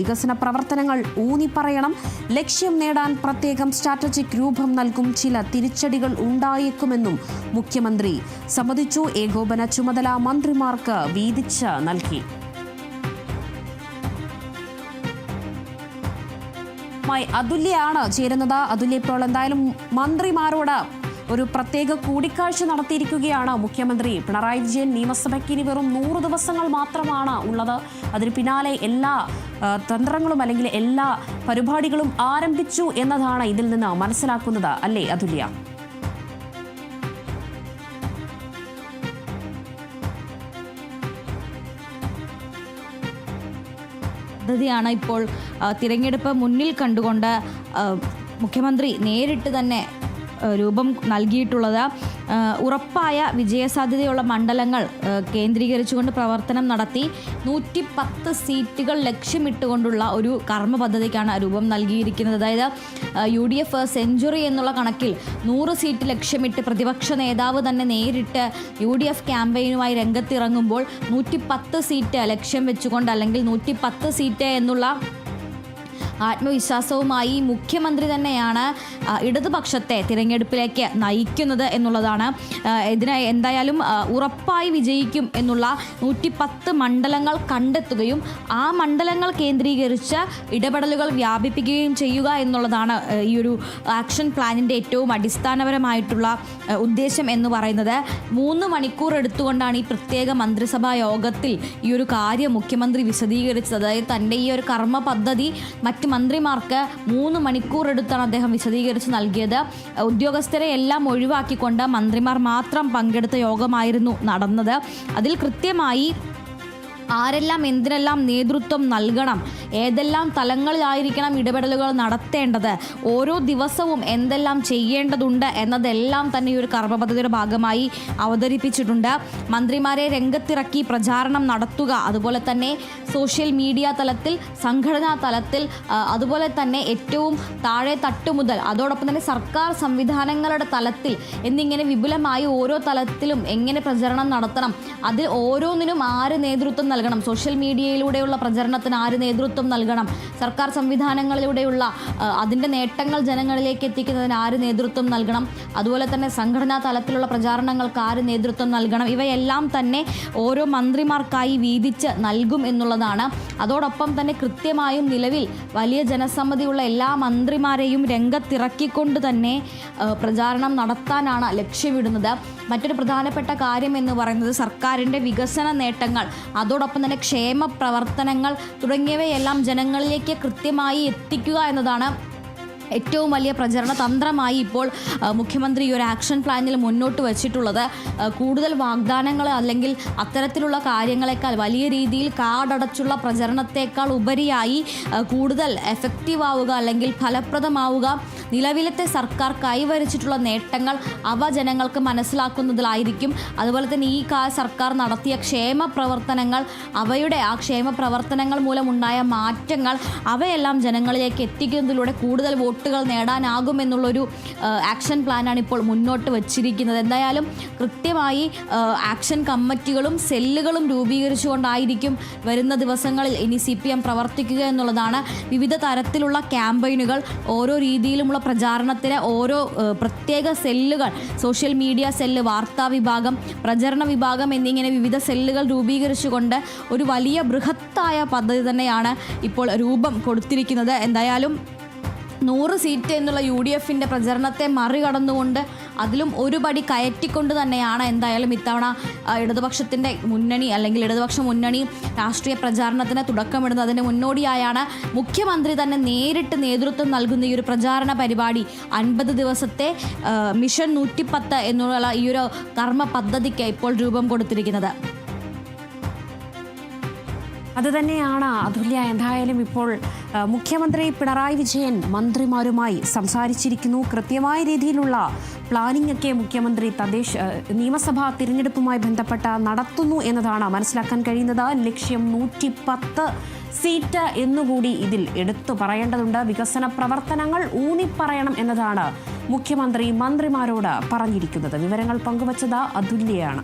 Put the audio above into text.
വികസന പ്രവർത്തനങ്ങൾ ഊന്നിപ്പറയണം. ലക്ഷ്യം നേടാൻ പ്രത്യേകം സ്ട്രാറ്റജിക് രൂപം നൽകും ചില തിരിച്ചടികൾ ഉണ്ടായേക്കുമെന്നും മുഖ്യമന്ത്രി സമ്മതിച്ചു. ഏകോപന ചുമതല മന്ത്രിമാർക്ക് വീതിച്ച് നൽകി. അതുല്യാണ് ചേരുന്നത്. അതുല്യ ഇപ്പോൾ എന്തായാലും മന്ത്രിമാരോട് ഒരു പ്രത്യേക കൂടിക്കാഴ്ച നടത്തിയിരിക്കുകയാണ് മുഖ്യമന്ത്രി. പിണറായി വിജയൻ നിയമസഭയ്ക്ക് ഇനി വെറും നൂറ് ദിവസങ്ങൾ മാത്രമാണ് ഉള്ളത്. അതിന് പിന്നാലെ എല്ലാ തന്ത്രങ്ങളും അല്ലെങ്കിൽ എല്ലാ പരിപാടികളും ആരംഭിച്ചു എന്നതാണ് ഇതിൽ നിന്ന് മനസ്സിലാക്കുന്നത്. അല്ലേ അതുല്യ? പദ്ധതിയാണ് ഇപ്പോൾ തിരഞ്ഞെടുപ്പ് മുന്നിൽ കണ്ടുകൊണ്ട് മുഖ്യമന്ത്രി നേരിട്ട് തന്നെ രൂപം നൽകിയിട്ടുള്ളത്. ഉറപ്പായ വിജയസാധ്യതയുള്ള മണ്ഡലങ്ങൾ കേന്ദ്രീകരിച്ചുകൊണ്ട് പ്രവർത്തനം നടത്തി നൂറ്റി പത്ത് സീറ്റുകൾ ലക്ഷ്യമിട്ടുകൊണ്ടുള്ള ഒരു കർമ്മ പദ്ധതിക്കാണ് രൂപം നൽകിയിരിക്കുന്നത്. അതായത് യു ഡി എഫ് സെഞ്ചുറി എന്നുള്ള കണക്കിൽ നൂറ് സീറ്റ് ലക്ഷ്യമിട്ട് പ്രതിപക്ഷ നേതാവ് തന്നെ നേരിട്ട് യു ഡി എഫ് ക്യാമ്പയിനുമായി രംഗത്തിറങ്ങുമ്പോൾ നൂറ്റി പത്ത് സീറ്റ് ലക്ഷ്യം വെച്ചുകൊണ്ട് അല്ലെങ്കിൽ നൂറ്റി പത്ത് സീറ്റ് എന്നുള്ള ആത്മവിശ്വാസവുമായി മുഖ്യമന്ത്രി തന്നെയാണ് ഇടതുപക്ഷത്തെ തിരഞ്ഞെടുപ്പിലേക്ക് നയിക്കുന്നത് എന്നുള്ളതാണ്. ഇതിനെ എന്തായാലും ഉറപ്പായി വിജയിക്കും എന്നുള്ള നൂറ്റി പത്ത് മണ്ഡലങ്ങൾ കണ്ടെത്തുകയും ആ മണ്ഡലങ്ങൾ കേന്ദ്രീകരിച്ച് ഇടപെടലുകൾ വ്യാപിപ്പിക്കുകയും ചെയ്യുക എന്നുള്ളതാണ് ഈ ഒരു ആക്ഷൻ പ്ലാനിന്റെ ഏറ്റവും അടിസ്ഥാനപരമായിട്ടുള്ള ഉദ്ദേശം എന്ന് പറയുന്നത്. മൂന്ന് മണിക്കൂർ എടുത്തുകൊണ്ടാണ് ഈ പ്രത്യേക മന്ത്രിസഭാ യോഗത്തിൽ ഈ ഒരു കാര്യം മുഖ്യമന്ത്രി വിശദീകരിച്ചത്. അതായത് തന്റെ ഈ ഒരു കർമ്മ പദ്ധതി മറ്റ് മന്ത്രിമാർക്ക് മൂന്ന് മണിക്കൂർ എടുത്താണ് അദ്ദേഹം വിശദീകരിച്ച് നൽകിയത്. ഉദ്യോഗസ്ഥരെ എല്ലാം ഒഴിവാക്കിക്കൊണ്ട് മന്ത്രിമാർ മാത്രം പങ്കെടുത്ത യോഗമായിരുന്നു നടന്നത്. അതിൽ കൃത്യമായി ആരെല്ലാം എന്തിനെല്ലാം നേതൃത്വം നൽകണം ഏതെല്ലാം തലങ്ങളിലായിരിക്കണം ഇടപെടലുകൾ നടത്തേണ്ടത്? ഓരോ ദിവസവും എന്തെല്ലാം ചെയ്യേണ്ടതുണ്ട് എന്നതെല്ലാം തന്നെ ഈ ഒരു കർമ്മ പദ്ധതിയുടെ ഭാഗമായി അവതരിപ്പിച്ചിട്ടുണ്ട്. മന്ത്രിമാരെ രംഗത്തിറക്കി പ്രചാരണം നടത്തുക അതുപോലെ തന്നെ സോഷ്യൽ മീഡിയ തലത്തിൽ സംഘടനാ തലത്തിൽ അതുപോലെ തന്നെ ഏറ്റവും താഴെ തട്ട് മുതൽ അതോടൊപ്പം തന്നെ സർക്കാർ സംവിധാനങ്ങളുടെ തലത്തിൽ എന്നിങ്ങനെ വിപുലമായി ഓരോ തലത്തിലും എങ്ങനെ പ്രചരണം നടത്തണം അതിൽ ഓരോന്നിനും ആര് നേതൃത്വം നൽകണം? സോഷ്യൽ മീഡിയയിലൂടെയുള്ള പ്രചരണത്തിന് ആര് നേതൃത്വം നൽകണം. സർക്കാർ സംവിധാനങ്ങളിലൂടെയുള്ള അതിന്റെ നേട്ടങ്ങൾ ജനങ്ങളിലേക്ക് എത്തിക്കുന്നതിന് ആര് നേതൃത്വം നൽകണം? അതുപോലെ തന്നെ സംഘടനാ തലത്തിലുള്ള പ്രചാരണങ്ങൾക്ക് ആര് നേതൃത്വം നൽകണം? ഇവയെല്ലാം തന്നെ ഓരോ മന്ത്രിമാർക്കായി വീതിച്ച് നൽകും എന്നുള്ളതാണ്. അതോടൊപ്പം തന്നെ കൃത്യമായും നിലവിൽ വലിയ ജനസമ്മതിയുള്ള എല്ലാ മന്ത്രിമാരെയും രംഗത്തിറക്കിക്കൊണ്ട് തന്നെ പ്രചാരണം നടത്താനാണ് ലക്ഷ്യമിടുന്നത്. മറ്റൊരു പ്രധാനപ്പെട്ട കാര്യം എന്ന് പറയുന്നത് സർക്കാരിന്റെ വികസന നേട്ടങ്ങൾ അതോടൊപ്പം തന്നെ ക്ഷേമ പ്രവർത്തനങ്ങൾ തുടങ്ങിയവയെല്ലാം ജനങ്ങളിലേക്ക് കൃത്യമായി എത്തിക്കുക എന്നതാണ് ഏറ്റവും വലിയ പ്രചരണ തന്ത്രമായി ഇപ്പോൾ മുഖ്യമന്ത്രി ഈ ഒരു ആക്ഷൻ പ്ലാനിൽ മുന്നോട്ട് വച്ചിട്ടുള്ളത്. കൂടുതൽ വാഗ്ദാനങ്ങൾ അല്ലെങ്കിൽ അത്തരത്തിലുള്ള കാര്യങ്ങളെക്കാൾ വലിയ രീതിയിൽ കാടടച്ചുള്ള പ്രചരണത്തെക്കാൾ ഉപരിയായി കൂടുതൽ എഫക്റ്റീവ് ആവുക അല്ലെങ്കിൽ ഫലപ്രദമാവുക നിലവിലത്തെ സർക്കാർ കൈവരിച്ചിട്ടുള്ള നേട്ടങ്ങൾ അവ ജനങ്ങൾക്ക് മനസ്സിലാക്കുന്നതിലായിരിക്കും. അതുപോലെ തന്നെ ഈ സർക്കാർ നടത്തിയ ക്ഷേമ പ്രവർത്തനങ്ങൾ അവയുടെ ആ ക്ഷേമ പ്രവർത്തനങ്ങൾ മൂലമുണ്ടായ മാറ്റങ്ങൾ അവയെല്ലാം ജനങ്ങളിലേക്ക് എത്തിക്കുന്നതിലൂടെ കൂടുതൽ വോട്ടുകൾ നേടാനാകുമെന്നുള്ളൊരു ആക്ഷൻ പ്ലാനാണ് ഇപ്പോൾ മുന്നോട്ട് വച്ചിരിക്കുന്നത്. എന്തായാലും കൃത്യമായി ആക്ഷൻ കമ്മിറ്റികളും സെല്ലുകളും രൂപീകരിച്ചുകൊണ്ടായിരിക്കും വരുന്ന ദിവസങ്ങളിൽ ഇനി സി പി എം പ്രവർത്തിക്കുക എന്നുള്ളതാണ്. വിവിധ തരത്തിലുള്ള ക്യാമ്പയിനുകൾ ഓരോ രീതിയിലുമുള്ള പ്രചാരണത്തിന് ഓരോ പ്രത്യേക സെല്ലുകൾ സോഷ്യൽ മീഡിയ സെല്ല് വാർത്താ വിഭാഗം പ്രചരണ വിഭാഗം എന്നിങ്ങനെ വിവിധ സെല്ലുകൾ രൂപീകരിച്ചുകൊണ്ട് ഒരു വലിയ ബൃഹത്തായ പദ്ധതി തന്നെയാണ് ഇപ്പോൾ രൂപം കൊടുത്തിരിക്കുന്നത്. എന്തായാലും നൂറ് സീറ്റ് എന്നുള്ള യു ഡി എഫിന്റെ പ്രചരണത്തെ മറികടന്നുകൊണ്ട് അതിലും ഒരുപടി കയറ്റിക്കൊണ്ട് തന്നെയാണ് എന്തായാലും ഇത്തവണ ഇടതുപക്ഷത്തിന്റെ മുന്നണി അല്ലെങ്കിൽ ഇടതുപക്ഷ മുന്നണി രാഷ്ട്രീയ പ്രചാരണത്തിന് തുടക്കമിടുന്നത്. അതിന് മുന്നോടിയായാണ് മുഖ്യമന്ത്രി തന്നെ നേരിട്ട് നേതൃത്വം നൽകുന്ന ഈ ഒരു പ്രചാരണ പരിപാടി. അൻപത് ദിവസത്തെ മിഷൻ നൂറ്റിപ്പത്ത് എന്നുള്ള ഈ ഒരു കർമ്മ പദ്ധതിക്ക് ഇപ്പോൾ രൂപം കൊടുത്തിരിക്കുന്നത്. അതുതന്നെയാണ് അതുല്യ എന്തായാലും ഇപ്പോൾ മുഖ്യമന്ത്രി പിണറായി വിജയൻ മന്ത്രിമാരുമായി സംസാരിച്ചിരിക്കുന്നു. കൃത്യമായ രീതിയിലുള്ള പ്ലാനിംഗ് ഒക്കെ മുഖ്യമന്ത്രി തദ്ദേശ നിയമസഭാ തിരഞ്ഞെടുപ്പുമായി ബന്ധപ്പെട്ട നടത്തുന്നു എന്നതാണ് മനസ്സിലാക്കാൻ കഴിയുന്നത്. ലക്ഷ്യം നൂറ്റി പത്ത് സീറ്റ് എന്നുകൂടി ഇതിൽ എടുത്തു പറയേണ്ടതുണ്ട്. വികസന പ്രവർത്തനങ്ങൾ ഊന്നിപ്പറയണം എന്നതാണ് മുഖ്യമന്ത്രി മന്ത്രിമാരോട് പറഞ്ഞിരിക്കുന്നത്. വിവരങ്ങൾ പങ്കുവച്ചത് അതുല്യയാണ്.